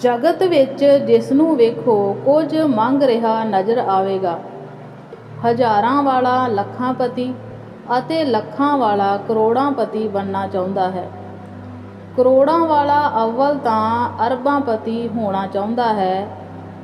ਜਗਤ ਵਿੱਚ ਜਿਸ ਨੂੰ ਵੇਖੋ, ਕੁਝ ਮੰਗ ਰਿਹਾ ਨਜ਼ਰ ਆਵੇਗਾ। ਹਜ਼ਾਰਾਂ ਵਾਲਾ ਲੱਖਾਂਪਤੀ ਅਤੇ ਲੱਖਾਂ ਵਾਲਾ ਕਰੋੜਾਂਪਤੀ ਬਣਨਾ ਚਾਹੁੰਦਾ ਹੈ। ਕਰੋੜਾਂ ਵਾਲਾ ਅਵਲ ਤਾਂ ਅਰਬਾਂਪਤੀ ਹੋਣਾ ਚਾਹੁੰਦਾ ਹੈ।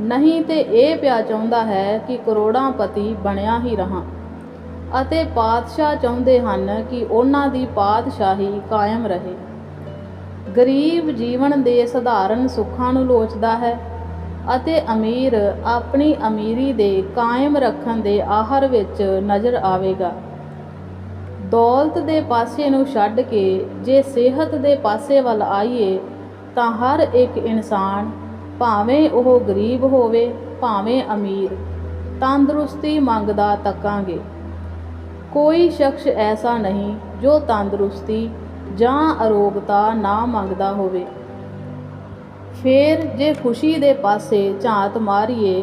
ਨਹੀਂ ਤੇ ਇਹ ਪਿਆ ਚਾਹੁੰਦਾ ਹੈ ਕਿ ਕਰੋੜਾਂਪਤੀ ਬਣਿਆ ਹੀ ਰਹਾ। ਅਤੇ ਪਾਤਸ਼ਾਹ ਚਾਹੁੰਦੇ ਹਨ ਕਿ ਉਹਨਾਂ ਦੀ ਪਾਤਸ਼ਾਹੀ ਕਾਇਮ ਰਹੇ। ਗਰੀਬ ਜੀਵਨ ਦੇ ਸਧਾਰਨ ਸੁੱਖਾਂ ਨੂੰ ਲੋਚਦਾ ਹੈ ਅਤੇ ਅਮੀਰ ਆਪਣੀ ਅਮੀਰੀ ਦੇ ਕਾਇਮ ਰੱਖਣ ਦੇ ਆਹਰ ਵਿੱਚ ਨਜ਼ਰ ਆਵੇਗਾ। ਦੌਲਤ ਦੇ ਪਾਸੇ ਨੂੰ ਛੱਡ ਕੇ ਜੇ ਸਿਹਤ ਦੇ ਪਾਸੇ ਵੱਲ ਆਈਏ ਤਾਂ ਹਰ ਇੱਕ ਇਨਸਾਨ ਭਾਵੇਂ ਉਹ ਗਰੀਬ ਹੋਵੇ, ਭਾਵੇਂ ਅਮੀਰ, ਤੰਦਰੁਸਤੀ ਮੰਗਦਾ ਤੱਕਾਂਗੇ। ਕੋਈ ਸ਼ਖਸ ਐਸਾ ਨਹੀਂ ਜੋ ਤੰਦਰੁਸਤੀ ਜਾਂ ਅਰੋਗਤਾ ਨਾ ਮੰਗਦਾ ਹੋਵੇ। ਫੇਰ ਜੇ ਖੁਸ਼ੀ ਦੇ ਪਾਸੇ ਝਾਤ ਮਾਰੀਏ,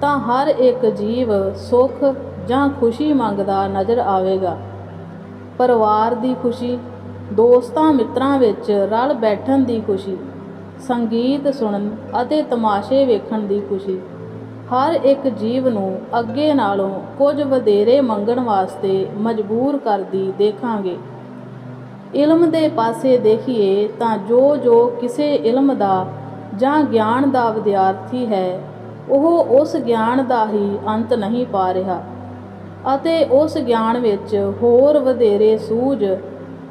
ਤਾਂ ਹਰ ਇੱਕ ਜੀਵ ਸੁੱਖ ਜਾਂ ਖੁਸ਼ੀ ਮੰਗਦਾ ਨਜ਼ਰ ਆਵੇਗਾ। ਪਰਿਵਾਰ ਦੀ ਖੁਸ਼ੀ, ਦੋਸਤਾਂ ਮਿੱਤਰਾਂ ਵਿੱਚ ਰਲ ਬੈਠਣ ਦੀ ਖੁਸ਼ੀ, ਸੰਗੀਤ ਸੁਣਨ ਅਤੇ ਤਮਾਸ਼ੇ ਵੇਖਣ ਦੀ ਖੁਸ਼ੀ, ਹਰ ਇੱਕ ਜੀਵ ਨੂੰ ਅੱਗੇ ਨਾਲੋਂ ਕੁਝ ਵਧੇਰੇ ਮੰਗਣ ਵਾਸਤੇ ਮਜਬੂਰ ਕਰਦੀ ਦੇਖਾਂਗੇ। ਇਲਮ ਦੇ ਪਾਸੇ ਦੇਖੀਏ ਤਾਂ ਜੋ ਜੋ ਕਿਸੇ ਇਲਮ ਦਾ ਜਾਂ ਗਿਆਨ ਦਾ ਵਿਦਿਆਰਥੀ ਹੈ, ਉਹ ਉਸ ਗਿਆਨ ਦਾ ਹੀ ਅੰਤ ਨਹੀਂ ਪਾ ਰਿਹਾ ਅਤੇ ਉਸ ਗਿਆਨ ਵਿੱਚ ਹੋਰ ਵਧੇਰੇ ਸੂਝ,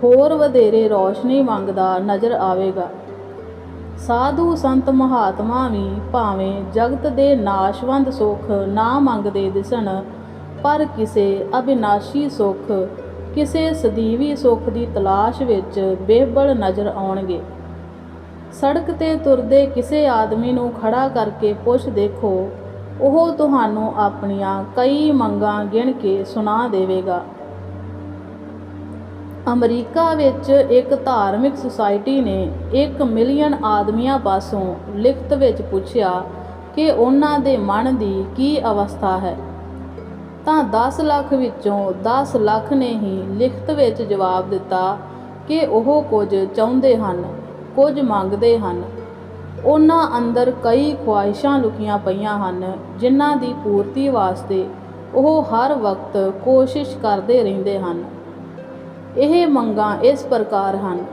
ਹੋਰ ਵਧੇਰੇ ਰੌਸ਼ਨੀ ਮੰਗਦਾ ਨਜ਼ਰ ਆਵੇਗਾ। ਸਾਧੂ ਸੰਤ ਮਹਾਤਮਾ ਵੀ ਭਾਵੇਂ ਜਗਤ ਦੇ ਨਾਸ਼ਵੰਦ ਸੁੱਖ ਨਾ ਮੰਗਦੇ ਦਿਸਣ, ਪਰ ਕਿਸੇ ਅਬਿਨਾਸ਼ੀ ਸੁੱਖ ਕਿਸੇ ਸਦੀਵੀ ਸੁੱਖ ਦੀ ਤਲਾਸ਼ ਵਿੱਚ ਬੇਬਲ ਨਜ਼ਰ ਆਉਣਗੇ। ਸੜਕ ਤੇ ਤੁਰਦੇ ਕਿਸੇ ਆਦਮੀ ਨੂੰ ਖੜਾ ਕਰਕੇ ਪੁੱਛ ਦੇਖੋ, ਉਹ ਤੁਹਾਨੂੰ ਆਪਣੀਆਂ ਕਈ ਮੰਗਾਂ ਗਿਣ ਕੇ ਸੁਣਾ ਦੇਵੇਗਾ। ਅਮਰੀਕਾ ਵਿੱਚ ਇੱਕ ਧਾਰਮਿਕ ਸੁਸਾਇਟੀ ਨੇ 1 ਮਿਲੀਅਨ ਆਦਮੀਆਂ ਪਾਸੋਂ ਲਿਖਤ ਵਿੱਚ ਪੁੱਛਿਆ ਕਿ ਉਹਨਾਂ ਦੇ ਮਨ ਦੀ ਕੀ ਅਵਸਥਾ ਹੈ। ਤਾਂ 10 ਲੱਖ ਵਿੱਚੋਂ 10 ਲੱਖ ਨੇ ਹੀ ਲਿਖਤ ਵਿੱਚ ਜਵਾਬ ਦਿੱਤਾ ਕਿ ਉਹ ਕੁਝ ਚਾਹੁੰਦੇ ਹਨ, ਕੁਝ ਮੰਗਦੇ ਹਨ। ਉਹਨਾਂ ਅੰਦਰ ਕਈ ਖੁਆਇਸ਼ਾਂ ਲੁਕੀਆਂ ਪਈਆਂ ਹਨ, ਜਿਨ੍ਹਾਂ ਦੀ ਪੂਰਤੀ ਵਾਸਤੇ ਉਹ ਹਰ ਵਕਤ ਕੋਸ਼ਿਸ਼ ਕਰਦੇ ਰਹਿੰਦੇ ਹਨ। ਇਹ ਮੰਗਾਂ ਇਸ ਪ੍ਰਕਾਰ ਹਨ।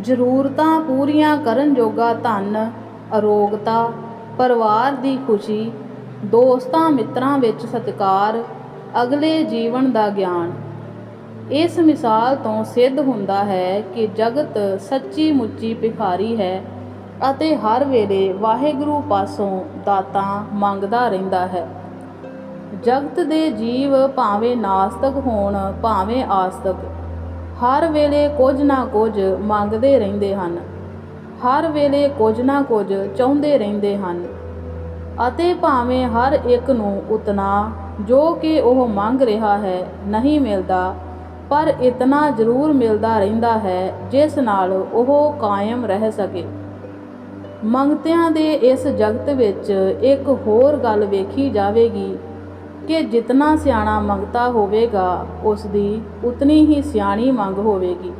ਜ਼ਰੂਰਤਾਂ ਪੂਰੀਆਂ ਕਰਨ ਜੋਗਾ ਧਨ, ਅਰੋਗਤਾ, ਪਰਿਵਾਰ ਦੀ ਖੁਸ਼ੀ ਦੋਸਤਾਂ ਮਿੱਤਰਾਂ ਵਿੱਚ ਸਤਿਕਾਰ, ਅਗਲੇ ਜੀਵਨ ਦਾ ਗਿਆਨ। ਇਸ ਮਿਸਾਲ ਤੋਂ ਸਿੱਧ ਹੁੰਦਾ ਹੈ ਕਿ ਜਗਤ ਸੱਚੀ ਮੁੱਚੀ ਭਿਖਾਰੀ ਹੈ ਅਤੇ ਹਰ ਵੇਲੇ ਵਾਹਿਗੁਰੂ ਪਾਸੋਂ ਦਾਤਾਂ ਮੰਗਦਾ ਰਹਿੰਦਾ ਹੈ। ਜਗਤ ਦੇ ਜੀਵ ਭਾਵੇਂ ਨਾਸਤਕ ਹੋਣ, ਭਾਵੇਂ ਆਸਤਕ, ਹਰ ਵੇਲੇ ਕੁਝ ਨਾ ਕੁਝ ਮੰਗਦੇ ਰਹਿੰਦੇ ਹਨ। ਹਰ ਵੇਲੇ ਕੁਝ ਨਾ ਕੁਝ ਚਾਹੁੰਦੇ ਰਹਿੰਦੇ ਹਨ। ਅਤੇ ਭਾਵੇਂ ਹਰ ਇੱਕ ਨੂੰ ਉਤਨਾ, ਜੋ ਕਿ ਉਹ ਮੰਗ ਰਿਹਾ ਹੈ, ਨਹੀਂ ਮਿਲਦਾ, ਪਰ ਇਤਨਾ ਜ਼ਰੂਰ ਮਿਲਦਾ ਰਹਿੰਦਾ ਹੈ, ਜਿਸ ਨਾਲ ਉਹ ਕਾਇਮ ਰਹਿ ਸਕੇ। ਮੰਗਤਿਆਂ ਦੇ ਇਸ ਜਗਤ ਵਿੱਚ ਇੱਕ ਹੋਰ ਗੱਲ ਵੇਖੀ ਜਾਵੇਗੀ ਕਿ ਜਿਤਨਾ ਸਿਆਣਾ ਮੰਗਤਾ ਹੋਵੇਗਾ, ਉਸ ਦੀ ਉਤਨੀ ਹੀ ਸਿਆਣੀ ਮੰਗ ਹੋਵੇਗੀ।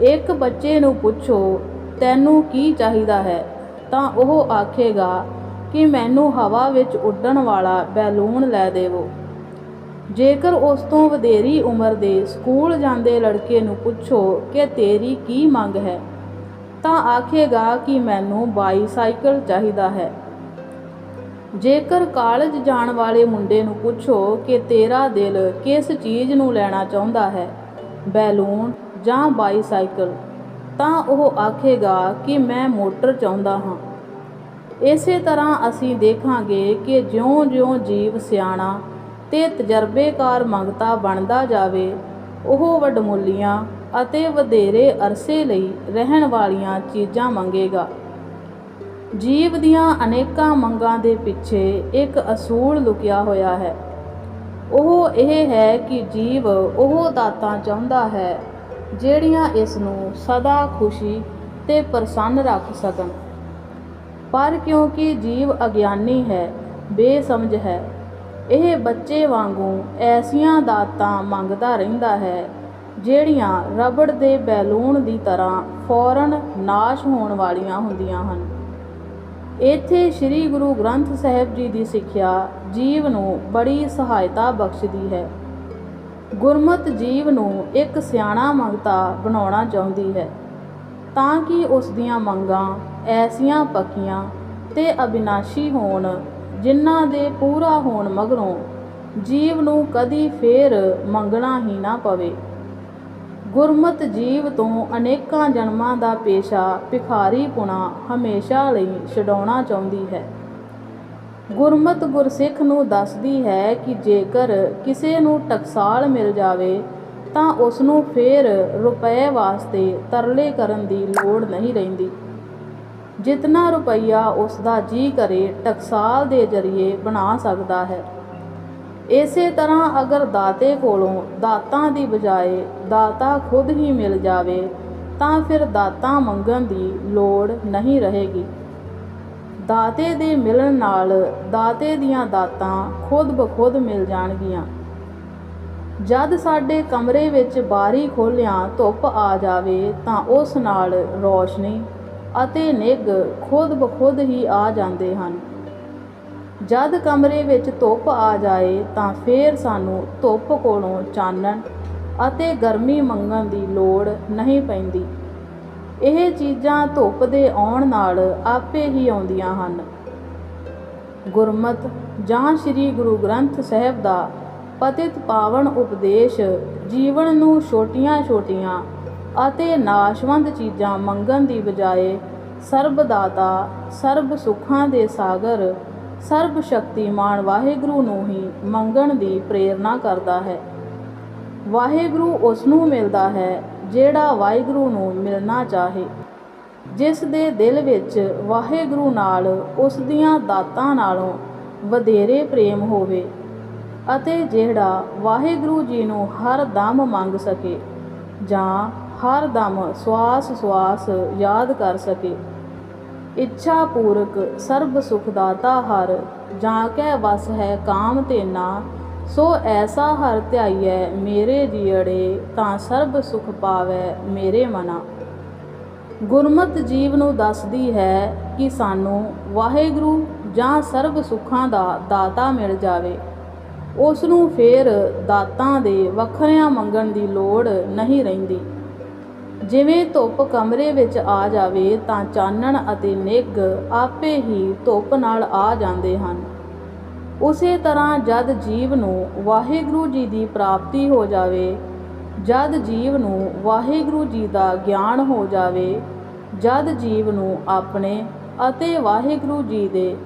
ਇੱਕ ਬੱਚੇ ਨੂੰ ਪੁੱਛੋ, ਤੈਨੂੰ ਕੀ ਚਾਹੀਦਾ ਹੈ? ਤਾਂ ਉਹ ਆਖੇਗਾ ਕਿ ਮੈਨੂੰ ਹਵਾ ਵਿੱਚ ਉੱਡਣ ਵਾਲਾ ਬੈਲੂਨ ਲੈ ਦੇਵੋ। ਜੇਕਰ ਉਸ ਤੋਂ ਵਧੇਰੀ ਉਮਰ ਦੇ ਸਕੂਲ ਜਾਂਦੇ ਲੜਕੇ ਨੂੰ ਪੁੱਛੋ ਕਿ ਤੇਰੀ ਕੀ ਮੰਗ ਹੈ, ਤਾਂ ਆਖੇਗਾ ਕਿ ਮੈਨੂੰ ਬਾਈਸਾਈਕਲ ਚਾਹੀਦਾ ਹੈ। ਜੇਕਰ ਕਾਲਜ ਜਾਣ ਵਾਲੇ ਮੁੰਡੇ ਨੂੰ ਪੁੱਛੋ ਕਿ ਤੇਰਾ ਦਿਲ ਕਿਸ ਚੀਜ਼ ਨੂੰ ਲੈਣਾ ਚਾਹੁੰਦਾ ਹੈ, ਬੈਲੂਨ ਜਾਂ ਬਾਈਸਾਈਕਲ, ਤਾਂ ਉਹ ਆਖੇਗਾ ਕਿ ਮੈਂ ਮੋਟਰ ਚਾਹੁੰਦਾ ਹਾਂ। ਇਸੇ ਤਰ੍ਹਾਂ ਅਸੀਂ ਦੇਖਾਂਗੇ ਕਿ ਜਿਉਂ-ਜਿਉਂ ਜੀਵ ਸਿਆਣਾ ਤੇ ਤਜਰਬੇਕਾਰ ਮੰਗਤਾ ਬਣਦਾ ਜਾਵੇ, ਉਹ ਵਡਮੁੱਲੀਆਂ ਅਤੇ ਵਧੇਰੇ ਅਰਸੇ ਲਈ ਰਹਿਣ ਵਾਲੀਆਂ ਚੀਜ਼ਾਂ ਮੰਗੇਗਾ। ਜੀਵ ਦੀਆਂ ਅਨੇਕਾਂ ਮੰਗਾਂ ਦੇ ਪਿੱਛੇ ਇੱਕ ਅਸੂਲ ਲੁਕਿਆ ਹੋਇਆ ਹੈ। ਉਹ ਇਹ ਹੈ ਕਿ ਜੀਵ ਉਹ ਦਾਤਾਂ ਚਾਹੁੰਦਾ ਹੈ, ਜਿਹੜੀਆਂ ਇਸ ਨੂੰ ਸਦਾ ਖੁਸ਼ੀ ਤੇ ਪ੍ਰਸੰਨ ਰੱਖ ਸਕਣ। ਪਰ ਕਿਉਂਕਿ ਜੀਵ ਅਗਿਆਨੀ ਹੈ, ਬੇਸਮਝ ਹੈ। ਇਹ ਬੱਚੇ ਵਾਂਗੂ ਐਸੀਆਂ ਦਾਤਾਂ ਮੰਗਦਾ ਰਹਿੰਦਾ ਹੈ, ਜਿਹੜੀਆਂ ਰਬੜ ਦੇ ਬੈਲੂਨ ਦੀ ਤਰ੍ਹਾਂ ਫੌਰਨ ਨਾਸ਼ ਹੋਣ ਵਾਲੀਆਂ ਹੁੰਦੀਆਂ ਹਨ। ਇੱਥੇ ਸ੍ਰੀ ਗੁਰੂ ਗ੍ਰੰਥ ਸਾਹਿਬ ਜੀ ਦੀ ਸਿੱਖਿਆ ਜੀਵ ਨੂੰ ਬੜੀ ਸਹਾਇਤਾ ਬਖਸ਼ਦੀ ਹੈ। ਗੁਰਮਤ ਜੀਵ ਨੂੰ ਇੱਕ ਸਿਆਣਾ ਮੰਗਤਾ ਬਣਾਉਣਾ ਚਾਹੁੰਦੀ ਹੈ, ਤਾਂ ਕਿ ਉਸ ਦੀਆਂ ਮੰਗਾਂ ਐਸੀਆਂ ਪੱਕੀਆਂ ਤੇ ਅਬਿਨਾਸ਼ੀ ਹੋਣ, ਜਿਨ੍ਹਾਂ ਦੇ ਪੂਰਾ ਹੋਣ ਮਗਰੋਂ ਜੀਵ ਨੂੰ ਕਦੀ ਫੇਰ ਮੰਗਣਾ ਹੀ ਨਾ ਪਵੇ। ਗੁਰਮਤ ਜੀਵ ਤੋਂ ਅਨੇਕਾਂ ਜਨਮਾਂ ਦਾ ਪੇਸ਼ਾ ਭਿਖਾਰੀ ਪੁਣਾ ਹਮੇਸ਼ਾ ਲਈ ਛਡਾਉਣਾ ਚਾਹੁੰਦੀ ਹੈ। ਗੁਰਮਤ ਗੁਰਸਿੱਖ ਨੂੰ ਦੱਸਦੀ ਹੈ ਕਿ ਜੇਕਰ ਕਿਸੇ ਨੂੰ ਟਕਸਾਲ ਮਿਲ ਜਾਵੇ, ਤਾਂ ਉਸ ਨੂੰ ਫੇਰ ਰੁਪਏ ਵਾਸਤੇ ਤਰਲੇ ਕਰਨ ਦੀ ਲੋੜ ਨਹੀਂ ਰਹਿੰਦੀ। ਜਿਤਨਾ ਰੁਪਈਆ ਉਸ ਦਾ ਜੀ ਕਰੇ, ਟਕਸਾਲ ਦੇ ਜ਼ਰੀਏ ਬਣਾ ਸਕਦਾ ਹੈ। ਇਸੇ ਤਰ੍ਹਾਂ ਅਗਰ ਦਾਤੇ ਕੋਲੋਂ ਦਾਤਾਂ ਦੀ ਬਜਾਏ ਦਾਤਾ ਖੁਦ ਹੀ ਮਿਲ ਜਾਵੇ, ਤਾਂ ਫਿਰ ਦਾਤਾਂ ਮੰਗਣ ਦੀ ਲੋੜ ਨਹੀਂ ਰਹੇਗੀ। ਦਾਤੇ ਦੇ ਮਿਲਣ ਨਾਲ ਦਾਤੇ ਦੀਆਂ ਦਾਤਾਂ ਖੁਦ ਬਖੁਦ ਮਿਲ ਜਾਣਗੀਆਂ। ਜਦ ਸਾਡੇ ਕਮਰੇ ਵਿੱਚ ਬਾਰੀ ਖੋਲਿਆਂ ਧੁੱਪ ਆ ਜਾਵੇ, ਤਾਂ ਉਸ ਨਾਲ ਰੋਸ਼ਨੀ ਅਤੇ ਨਿੱਘ ਖੁਦ ਬਖੁਦ ਹੀ ਆ ਜਾਂਦੇ ਹਨ। ਜਦ ਕਮਰੇ ਵਿੱਚ ਧੁੱਪ ਆ ਜਾਏ ਤਾਂ ਫੇਰ ਸਾਨੂੰ ਧੁੱਪ ਕੋਲੋਂ ਚਾਨਣ ਅਤੇ ਗਰਮੀ ਮੰਗਣ ਦੀ ਲੋੜ ਨਹੀਂ ਪੈਂਦੀ। ਇਹ ਚੀਜ਼ਾਂ ਧੁੱਪ ਦੇ ਆਉਣ ਨਾਲ ਆਪੇ ਹੀ ਆਉਂਦੀਆਂ ਹਨ। ਗੁਰਮਤ ਜਾਂ ਸ੍ਰੀ ਗੁਰੂ ਗ੍ਰੰਥ ਸਾਹਿਬ ਦਾ ਪਤਿਤ ਪਾਵਨ ਉਪਦੇਸ਼ ਜੀਵਨ ਨੂੰ ਛੋਟੀਆਂ-ਛੋਟੀਆਂ ਅਤੇ ਨਾਸ਼ਵੰਦ ਚੀਜ਼ਾਂ ਮੰਗਣ ਦੀ ਬਜਾਏ ਸਰਬਦਾਤਾ, ਸਰਬ ਸੁੱਖਾਂ ਦੇ ਸਾਗਰ, ਸਰਬ ਸ਼ਕਤੀਮਾਨ ਵਾਹਿਗੁਰੂ ਨੂੰ ਹੀ ਮੰਗਣ ਦੀ ਪ੍ਰੇਰਣਾ ਕਰਦਾ ਹੈ। ਵਾਹਿਗੁਰੂ ਉਸ ਨੂੰ ਮਿਲਦਾ ਹੈ ਜਿਹੜਾ ਵਾਹਿਗੁਰੂ ਨੂੰ ਮਿਲਣਾ ਚਾਹੇ। ਜਿਸ ਦੇ ਦਿਲ ਵਿੱਚ ਵਾਹਿਗੁਰੂ ਨਾਲ ਉਸ ਦੀਆਂ ਦਾਤਾਂ ਨਾਲੋਂ ਵਧੇਰੇ ਪ੍ਰੇਮ ਹੋਵੇ ਅਤੇ ਜਿਹੜਾ ਵਾਹਿਗੁਰੂ ਜੀ ਨੂੰ ਹਰ ਦਮ ਮੰਗ ਸਕੇ ਜਾਂ ਹਰ ਦਮ ਸਵਾਸ ਸਵਾਸ ਯਾਦ ਕਰ ਸਕੇ। ਇੱਛਾ ਪੂਰਕ ਸਰਬ ਸੁਖ ਦਾਤਾ ਹਰ, ਜਾਂ ਕੈ ਵਸ ਹੈ ਕਾਮ ਤੇਨਾ ਸੋ ਐਸਾ ਹਰ ਧਿਆਈਐ ਮੇਰੇ ਜੀੜੇ ਤਾਂ ਸਰਬ ਸੁਖ ਪਾਵੈ ਮੇਰੇ ਮਨਾ। ਗੁਰਮਤ ਜੀਵ ਨੂੰ ਦੱਸਦੀ ਹੈ ਕਿ ਸਾਨੂੰ ਵਾਹਿਗੁਰੂ ਜਾਂ ਸਰਬ ਸੁੱਖਾਂ ਦਾ ਦਾਤਾ ਮਿਲ ਜਾਵੇ। ਉਸ ਨੂੰ ਫੇਰ ਦਾਤਾਂ ਦੇ ਵੱਖਰਿਆਂ ਮੰਗਣ ਦੀ ਲੋੜ ਨਹੀਂ ਰਹਿੰਦੀ। ਜਿਵੇਂ ਧੁੱਪ ਕਮਰੇ ਵਿੱਚ ਆ ਜਾਵੇ ਤਾਂ ਚਾਨਣ ਅਤੇ ਨਿੱਘ ਆਪੇ ਹੀ ਧੁੱਪ ਨਾਲ ਆ ਜਾਂਦੇ ਹਨ। ਉਸੇ ਤਰ੍ਹਾਂ ਜਦ ਜੀਵ ਨੂੰ ਵਾਹਿਗੁਰੂ ਜੀ ਦੀ ਪ੍ਰਾਪਤੀ ਹੋ ਜਾਵੇ, ਜਦ ਜੀਵ ਨੂੰ ਵਾਹਿਗੁਰੂ ਜੀ ਦਾ ਗਿਆਨ ਹੋ ਜਾਵੇ, ਜਦ ਜੀਵ ਨੂੰ ਆਪਣੇ ਅਤੇ ਵਾਹਿਗੁਰੂ ਜੀ ਦੇ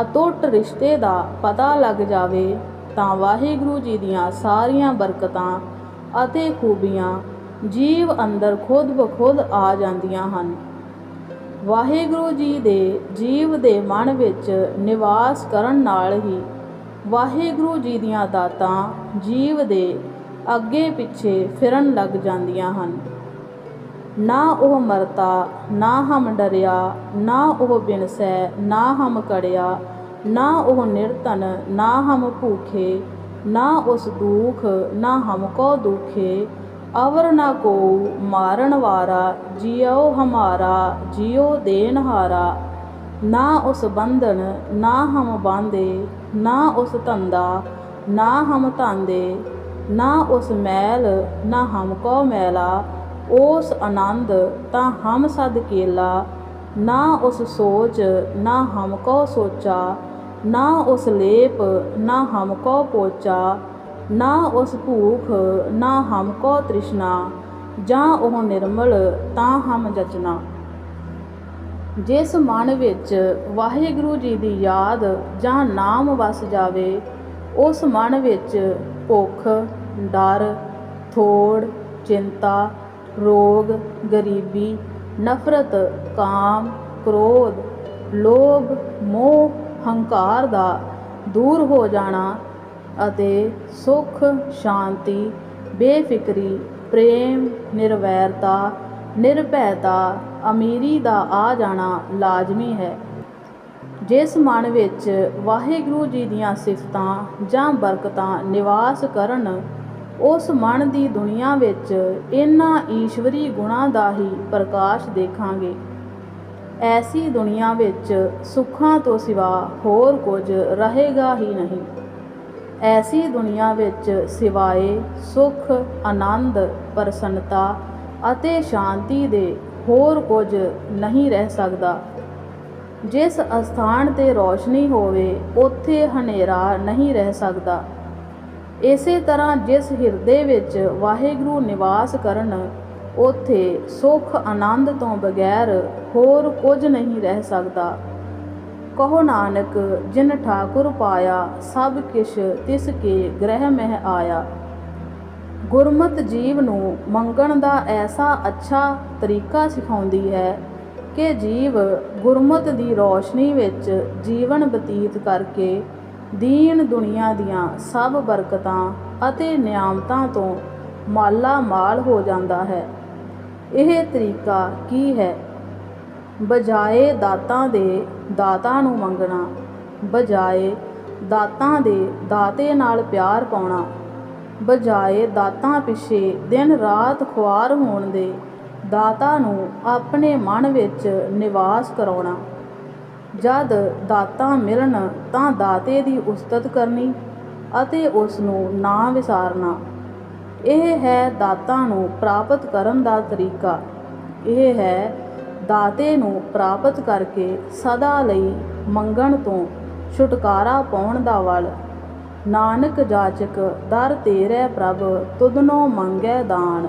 ਅਤੁੱਟ ਰਿਸ਼ਤੇ ਦਾ ਪਤਾ ਲੱਗ ਜਾਵੇ, ਤਾਂ ਵਾਹਿਗੁਰੂ ਜੀ ਦੀਆਂ ਸਾਰੀਆਂ ਬਰਕਤਾਂ ਅਤੇ ਖੂਬੀਆਂ ਜੀਵ ਅੰਦਰ ਖੁਦ ਬਖੁਦ ਆ ਜਾਂਦੀਆਂ ਹਨ। ਵਾਹਿਗੁਰੂ ਜੀ ਦੇ ਜੀਵ ਦੇ ਮਨ ਵਿੱਚ ਨਿਵਾਸ ਕਰਨ ਨਾਲ ਹੀ ਵਾਹਿਗੁਰੂ ਜੀ ਦੀਆਂ ਦਾਤਾਂ ਜੀਵ ਦੇ ਅੱਗੇ ਪਿੱਛੇ ਫਿਰਨ ਲੱਗ ਜਾਂਦੀਆਂ ਹਨ। ਨਾ ਉਹ ਮਰਤਾ, ਨਾ ਹਮ ਡਰਿਆ, ਨਾ ਉਹ ਬਿਨਸੈ, ਨਾ ਹਮ ਕੜਿਆ, ਨਾ ਉਹ ਨਿਰਤਨ ਨਾ ਹਮ ਭੂਖੇ, ਨਾ ਉਸ ਦੁਖ, ਨਾ ਹਮ ਕੋ ਦੁਖੇ ਅਵਰ ਨਾ ਕੋ ਮਾਰਨ ਵਾਰਾ, ਜਿਉ ਹਮਾਰਾ, ਜਿਉ ਦੇਨਹਾਰਾ ਨਾ ਉਸ ਬੰਧਨ, ਨਾ ਹਮ ਬਾਂਦੇ ਨਾ ਉਸ ਧੰਦਾ, ਨਾ ਹਮ ਧਾਂਦੇ। ਨਾ ਉਸ ਮੈਲ, ਨਾ ਹਮ ਕੋ ਮੈਲਾ। ਉਸ ਆਨੰਦ, ਤਾਂ ਹਮ ਸਦ ਕੇਲਾ। ਨਾ ਉਸ ਸੋਚ, ਨਾ ਹਮ ਕੋ ਸੋਚਾ। ਨਾ ਉਸ ਲੇਪ, ਨਾ ਹਮ ਕੋ ਪੋਚਾ। ਨਾ ਉਸ ਭੂਖ, ਨਾ ਹਮ ਕੋ ਤ੍ਰਿਸ਼ਨਾ, ਜਾਂ ਉਹ ਨਿਰਮਲ, ਤਾਂ ਹਮ ਜਚਨਾ। ਜਿਸ ਮਨ ਵਿੱਚ ਵਾਹਿਗੁਰੂ ਜੀ ਦੀ ਯਾਦ ਜਾਂ ਨਾਮ ਵਸ ਜਾਵੇ, ਉਸ ਮਨ ਵਿੱਚ ਭੁੱਖ, ਡਰ, ਥੋੜ, ਚਿੰਤਾ, ਰੋਗ, ਗਰੀਬੀ, ਨਫ਼ਰਤ, ਕਾਮ, ਕ੍ਰੋਧ, ਲੋਭ, ਮੋਹ, ਹੰਕਾਰ ਦਾ ਦੂਰ ਹੋ ਜਾਣਾ ਅਤੇ ਸੁੱਖ, ਸ਼ਾਂਤੀ, ਬੇਫਿਕਰੀ, ਪ੍ਰੇਮ, ਨਿਰਵੈਰਤਾ, ਨਿਰਭੈਤਾ, ਅਮੀਰੀ ਦਾ ਆ ਜਾਣਾ ਲਾਜ਼ਮੀ ਹੈ। ਜਿਸ ਮਨ ਵਿੱਚ ਵਾਹਿਗੁਰੂ ਜੀ ਦੀਆਂ ਸਿਫਤਾਂ ਜਾਂ ਬਰਕਤਾਂ ਨਿਵਾਸ ਕਰਨ, ਉਸ ਮਨ ਦੀ ਦੁਨੀਆ ਵਿੱਚ ਇਹਨਾਂ ਈਸ਼ਵਰੀ ਗੁਣਾਂ ਦਾ ਹੀ ਪ੍ਰਕਾਸ਼ ਦੇਖਾਂਗੇ। ਐਸੀ ਦੁਨੀਆ ਵਿੱਚ ਸੁੱਖਾਂ ਤੋਂ ਸਿਵਾ ਹੋਰ ਕੁਝ ਰਹੇਗਾ ਹੀ ਨਹੀਂ। ਐਸੀ ਦੁਨੀਆ ਵਿੱਚ ਸਿਵਾਏ ਸੁਖ, ਆਨੰਦ, ਪ੍ਰਸੰਨਤਾ ਅਤੇ ਸ਼ਾਂਤੀ ਦੇ ਹੋਰ ਕੁਝ ਨਹੀਂ ਰਹਿ ਸਕਦਾ। ਜਿਸ ਅਸਥਾਨ ਤੇ ਰੋਸ਼ਨੀ ਹੋਵੇ, ਉੱਥੇ ਹਨੇਰਾ ਨਹੀਂ ਰਹਿ ਸਕਦਾ। ਇਸੇ ਤਰ੍ਹਾਂ ਜਿਸ ਹਿਰਦੇ ਵਿੱਚ ਵਾਹਿਗੁਰੂ ਨਿਵਾਸ ਕਰਨ, ਉੱਥੇ ਸੁਖ, ਆਨੰਦ ਤੋਂ ਬਗੈਰ ਹੋਰ ਕੁਝ ਨਹੀਂ ਰਹਿ ਸਕਦਾ। ਕਹੋ ਨਾਨਕ, ਜਿਨ ਠਾਕੁਰ ਪਾਇਆ, ਸਭ ਕਿਛ ਤਿਸ ਕੇ ਗ੍ਰਹਿ ਮਹਿ ਆਇਆ। ਗੁਰਮਤ ਜੀਵ ਨੂੰ ਮੰਗਣ ਦਾ ਐਸਾ ਅੱਛਾ ਤਰੀਕਾ ਸਿਖਾਉਂਦੀ ਹੈ ਕਿ ਜੀਵ ਗੁਰਮਤ ਦੀ ਰੋਸ਼ਨੀ ਵਿੱਚ ਜੀਵਨ ਬਤੀਤ ਕਰਕੇ ਦੀਨ ਦੁਨੀਆ ਦੀਆਂ ਸਭ ਬਰਕਤਾਂ ਅਤੇ ਨਿਆਮਤਾਂ ਤੋਂ ਮਾਲਾ ਮਾਲ ਹੋ ਜਾਂਦਾ ਹੈ। ਇਹ ਤਰੀਕਾ ਕੀ ਹੈ? ਬਜਾਏ ਦਾਤਾਂ ਦੇ ਦਾਤਾ ਨੂੰ ਮੰਗਣਾ, ਬਜਾਏ ਦਾਤਾਂ ਦੇ ਦਾਤੇ ਨਾਲ ਪਿਆਰ ਪਾਉਣਾ, ਬਜਾਏ ਦਾਤਾਂ ਪਿੱਛੇ ਦਿਨ ਰਾਤ ਖੁਆਰ ਹੋਣ ਦੇ ਦਾਤਾ ਨੂੰ ਆਪਣੇ ਮਨ ਵਿੱਚ ਨਿਵਾਸ ਕਰਾਉਣਾ। ਜਦ ਦਾਤਾਂ ਮਿਲਣ ਤਾਂ ਦਾਤੇ ਦੀ ਉਸਤਤ ਕਰਨੀ ਅਤੇ ਉਸ ਨੂੰ ਨਾ ਵਿਸਾਰਨਾ। ਇਹ ਹੈ ਦਾਤਾਂ ਨੂੰ ਪ੍ਰਾਪਤ ਕਰਨ ਦਾ ਤਰੀਕਾ। ਇਹ ਹੈ ਦਾਤੇ ਨੂੰ ਪ੍ਰਾਪਤ ਕਰਕੇ ਸਦਾ ਲਈ ਮੰਗਣ ਤੋਂ ਛੁਟਕਾਰਾ ਪਾਉਣ ਦਾ ਵਲ। ਨਾਨਕ ਜਾਚਕ ਦਰ ਤੇਰੇ ਪ੍ਰਭ ਤੁਧਨੋ ਮੰਗੈ ਦਾਨ।